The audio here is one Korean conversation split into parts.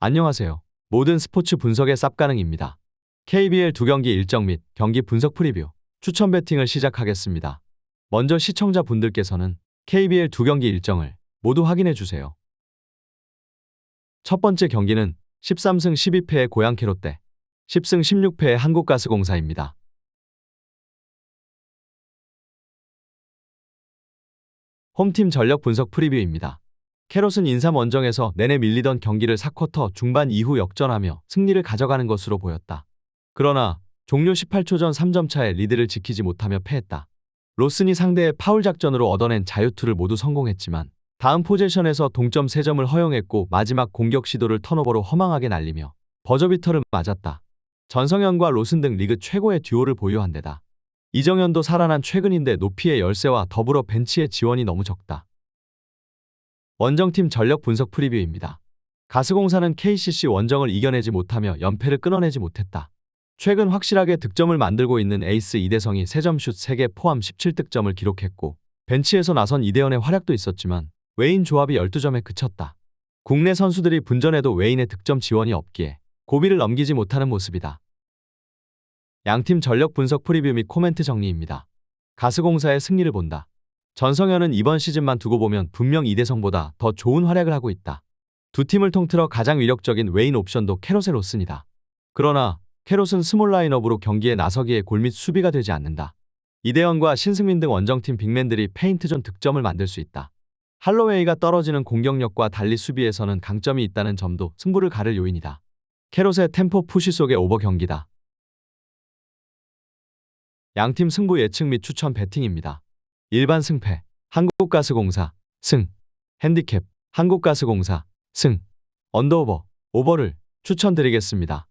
안녕하세요. 모든 스포츠 분석의 쌉가능입니다. KBL 두 경기 일정 및 경기 분석 프리뷰, 추천 배팅을 시작하겠습니다. 먼저 시청자 분들께서는 KBL 두 경기 일정을 모두 확인해 주세요. 첫 번째 경기는 13승 12패의 고양 캐 롯데, 10승 16패의 한국가스공사입니다. 홈팀 전력 분석 프리뷰입니다. 캐롯은 인삼 원정에서 내내 밀리던 경기를 4쿼터 중반 이후 역전하며 승리를 가져가는 것으로 보였다. 그러나 종료 18초 전 3점 차의 리드를 지키지 못하며 패했다. 로슨이 상대의 파울 작전으로 얻어낸 자유투를 모두 성공했지만 다음 포제션에서 동점 3점을 허용했고 마지막 공격 시도를 턴오버로 허망하게 날리며 버저비터를 맞았다. 전성현과 로슨 등 리그 최고의 듀오를 보유한 데다 이정현도 살아난 최근인데 높이의 열세와 더불어 벤치의 지원이 너무 적다. 원정팀 전력 분석 프리뷰입니다. 가스공사는 KCC 원정을 이겨내지 못하며 연패를 끊어내지 못했다. 최근 확실하게 득점을 만들고 있는 에이스 이대성이 3점슛 3개 포함 17득점을 기록했고 벤치에서 나선 이대현의 활약도 있었지만 웨인 조합이 12점에 그쳤다. 국내 선수들이 분전해도 웨인의 득점 지원이 없기에 고비를 넘기지 못하는 모습이다. 양팀 전력 분석 프리뷰 및 코멘트 정리입니다. 가스공사의 승리를 본다. 전성현은 이번 시즌만 두고 보면 분명 이대성보다 더 좋은 활약을 하고 있다. 두 팀을 통틀어 가장 위력적인 웨인 옵션도 캐롯의 로슨이다. 그러나 캐롯은 스몰 라인업으로 경기에 나서기에 골밑 수비가 되지 않는다. 이대현과 신승민 등 원정팀 빅맨들이 페인트존 득점을 만들 수 있다. 할로웨이가 떨어지는 공격력과 달리 수비에서는 강점이 있다는 점도 승부를 가를 요인이다. 캐롯의 템포 푸시 속의 오버 경기다. 양팀 승부 예측 및 추천 배팅입니다. 일반 승패, 한국가스공사, 승, 핸디캡, 한국가스공사, 승, 언더오버, 오버를 추천드리겠습니다.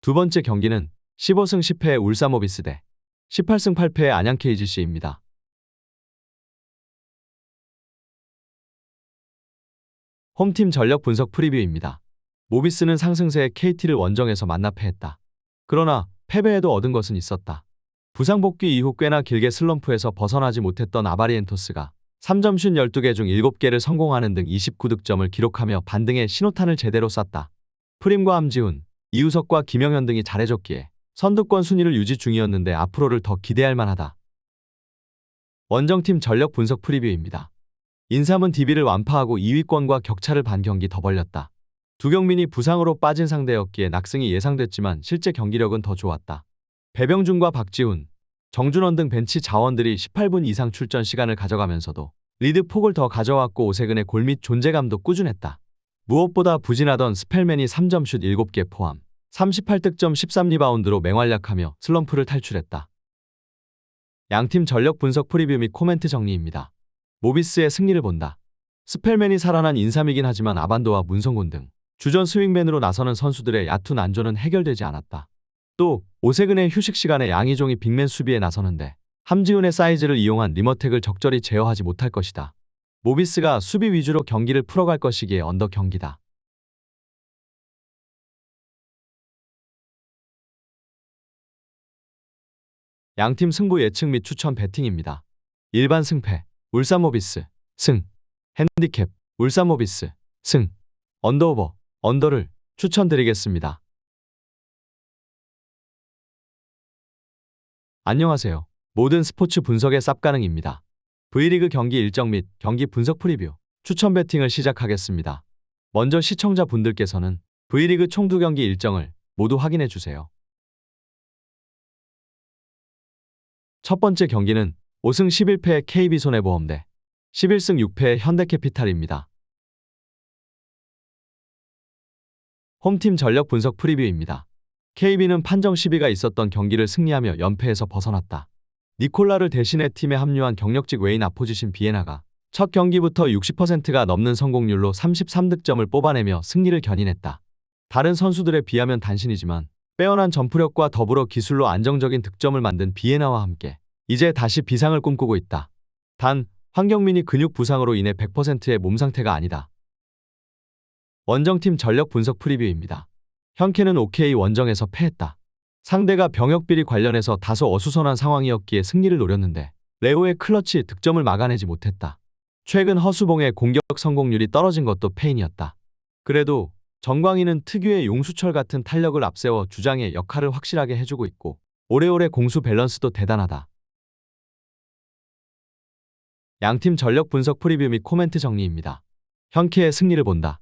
두 번째 경기는 15승 10패의 울사모비스 대 18승 8패의 안양 KGC입니다. 홈팀 전력 분석 프리뷰입니다. 모비스는 상승세의 KT를 원정에서 만나 패했다. 그러나 패배에도 얻은 것은 있었다. 부상 복귀 이후 꽤나 길게 슬럼프에서 벗어나지 못했던 아바리엔토스가 3점슛 12개 중 7개를 성공하는 등 29득점을 기록하며 반등의 신호탄을 제대로 쐈다. 프림과 함지훈, 이우석과 김영현 등이 잘해줬기에 선두권 순위를 유지 중이었는데 앞으로를 더 기대할 만하다. 원정팀 전력 분석 프리뷰입니다. 인삼은 DB를 완파하고 2위권과 격차를 반 경기 더 벌렸다. 두경민이 부상으로 빠진 상대였기에 낙승이 예상됐지만 실제 경기력은 더 좋았다. 배병준과 박지훈, 정준원 등 벤치 자원들이 18분 이상 출전 시간을 가져가면서도 리드 폭을 더 가져왔고 오세근의 골밑 존재감도 꾸준했다. 무엇보다 부진하던 스펠맨이 3점슛 7개 포함 38득점 13리바운드로 맹활약하며 슬럼프를 탈출했다. 양팀 전력 분석 프리뷰 및 코멘트 정리입니다. 모비스의 승리를 본다. 스펠맨이 살아난 인삼이긴 하지만 아반도와 문성곤 등 주전 스윙맨으로 나서는 선수들의 얕은 안전은 해결되지 않았다. 또 오세근의 휴식 시간에 양희종이 빅맨 수비에 나서는데 함지훈의 사이즈를 이용한 리머텍을 적절히 제어하지 못할 것이다. 모비스가 수비 위주로 경기를 풀어갈 것이기에 언더 경기다. 양팀 승부 예측 및 추천 배팅입니다. 일반 승패, 울산모비스, 승, 핸디캡, 울산모비스, 승, 언더오버, 언더를 추천드리겠습니다. 안녕하세요. 모든 스포츠 분석의 쌉가능입니다. V리그 경기 일정 및 경기 분석 프리뷰, 추천 배팅을 시작하겠습니다. 먼저 시청자 분들께서는 V리그 총두 경기 일정을 모두 확인해 주세요. 첫 번째 경기는 5승 11패의 KB손해보험대 11승 6패의 현대캐피탈입니다. 홈팀 전력 분석 프리뷰입니다. KB는 판정 시비가 있었던 경기를 승리하며 연패에서 벗어났다. 니콜라를 대신해 팀에 합류한 경력직 웨인 아포지신 비에나가 첫 경기부터 60%가 넘는 성공률로 33득점을 뽑아내며 승리를 견인했다. 다른 선수들에 비하면 단신이지만 빼어난 점프력과 더불어 기술로 안정적인 득점을 만든 비에나와 함께 이제 다시 비상을 꿈꾸고 있다. 단, 황경민이 근육 부상으로 인해 100%의 몸 상태가 아니다. 원정팀 전력 분석 프리뷰입니다. 현캐는 OK 원정에서 패했다. 상대가 병역 비리 관련해서 다소 어수선한 상황이었기에 승리를 노렸는데 레오의 클러치 득점을 막아내지 못했다. 최근 허수봉의 공격 성공률이 떨어진 것도 페인이었다. 그래도 정광희는 특유의 용수철 같은 탄력을 앞세워 주장의 역할을 확실하게 해주고 있고 오래오래 공수 밸런스도 대단하다. 양팀 전력 분석 프리뷰 및 코멘트 정리입니다. 현키의 승리를 본다.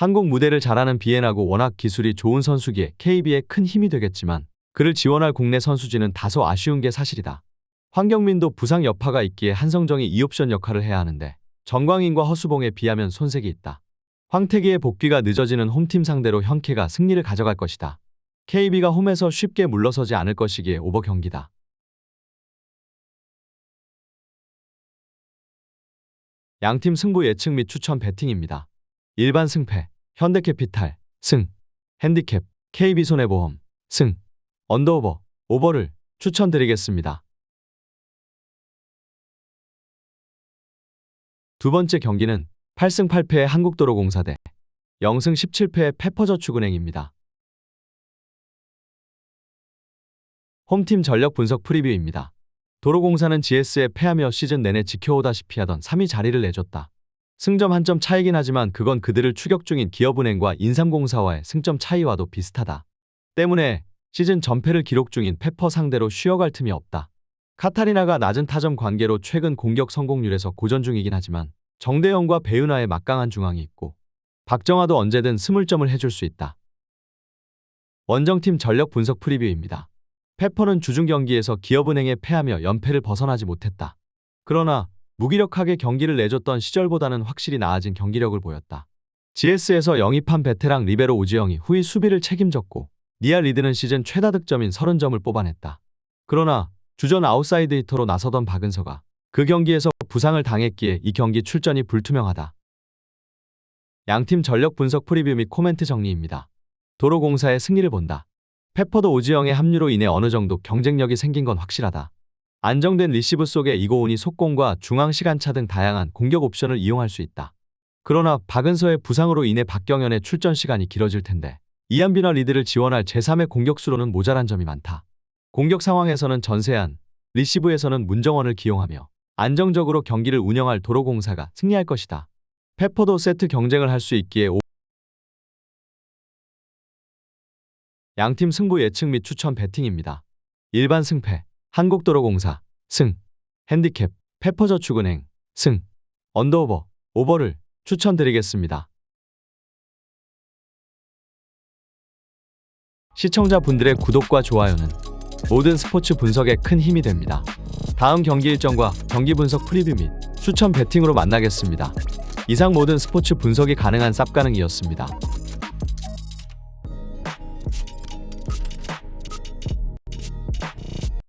한국 무대를 잘하는 비엔하고 워낙 기술이 좋은 선수기에 KB에 큰 힘이 되겠지만 그를 지원할 국내 선수진은 다소 아쉬운 게 사실이다. 황경민도 부상 여파가 있기에 한성정이 2옵션 역할을 해야 하는데 정광인과 허수봉에 비하면 손색이 있다. 황태기의 복귀가 늦어지는 홈팀 상대로 현케가 승리를 가져갈 것이다. KB가 홈에서 쉽게 물러서지 않을 것이기에 오버 경기다. 양팀 승부 예측 및 추천 배팅입니다. 일반 승패, 현대캐피탈, 승, 핸디캡, KB손해보험, 승, 언더오버, 오버를 추천드리겠습니다. 두 번째 경기는 8승 8패의 한국도로공사 대 0승 17패의 페퍼저축은행입니다. 홈팀 전력 분석 프리뷰입니다. 도로공사는 GS에 패하며 시즌 내내 지켜오다시피 하던 3위 자리를 내줬다. 승점 한 점 차이긴 하지만 그건 그들을 추격 중인 기업은행과 인삼공사와의 승점 차이와도 비슷하다. 때문에 시즌 전패를 기록 중인 페퍼 상대로 쉬어갈 틈이 없다. 카타리나가 낮은 타점 관계로 최근 공격 성공률에서 고전 중이긴 하지만 정대영과 배은하의 막강한 중앙이 있고 박정아도 언제든 스물점을 해줄 수 있다. 원정팀 전력 분석 프리뷰입니다. 페퍼는 주중 경기에서 기업은행에 패하며 연패를 벗어나지 못했다. 그러나 무기력하게 경기를 내줬던 시절보다는 확실히 나아진 경기력을 보였다. GS에서 영입한 베테랑 리베로 오지영이 후위 수비를 책임졌고 니아 리드는 시즌 최다 득점인 30점을 뽑아냈다. 그러나 주전 아웃사이드 히터로 나서던 박은서가 그 경기에서 부상을 당했기에 이 경기 출전이 불투명하다. 양팀 전력 분석 프리뷰 및 코멘트 정리입니다. 도로공사의 승리를 본다. 페퍼도 오지영의 합류로 인해 어느 정도 경쟁력이 생긴 건 확실하다. 안정된 리시브 속에 이고은이 속공과 중앙 시간차 등 다양한 공격 옵션을 이용할 수 있다. 그러나 박은서의 부상으로 인해 박경현의 출전 시간이 길어질 텐데 이한빈과 리드를 지원할 제3의 공격수로는 모자란 점이 많다. 공격 상황에서는 전세한, 리시브에서는 문정원을 기용하며 안정적으로 경기를 운영할 도로공사가 승리할 것이다. 페퍼도 세트 경쟁을 할 수 있기에 오- 양팀 승부 예측 및 추천 배팅입니다. 일반 승패, 한국도로공사, 승, 핸디캡, 페퍼저축은행, 승, 언더오버, 오버를 추천드리겠습니다. 시청자분들의 구독과 좋아요는 모든 스포츠 분석에 큰 힘이 됩니다. 다음 경기 일정과 경기 분석 프리뷰 및 추천 배팅으로 만나겠습니다. 이상 모든 스포츠 분석이 가능한 쌉가능이었습니다.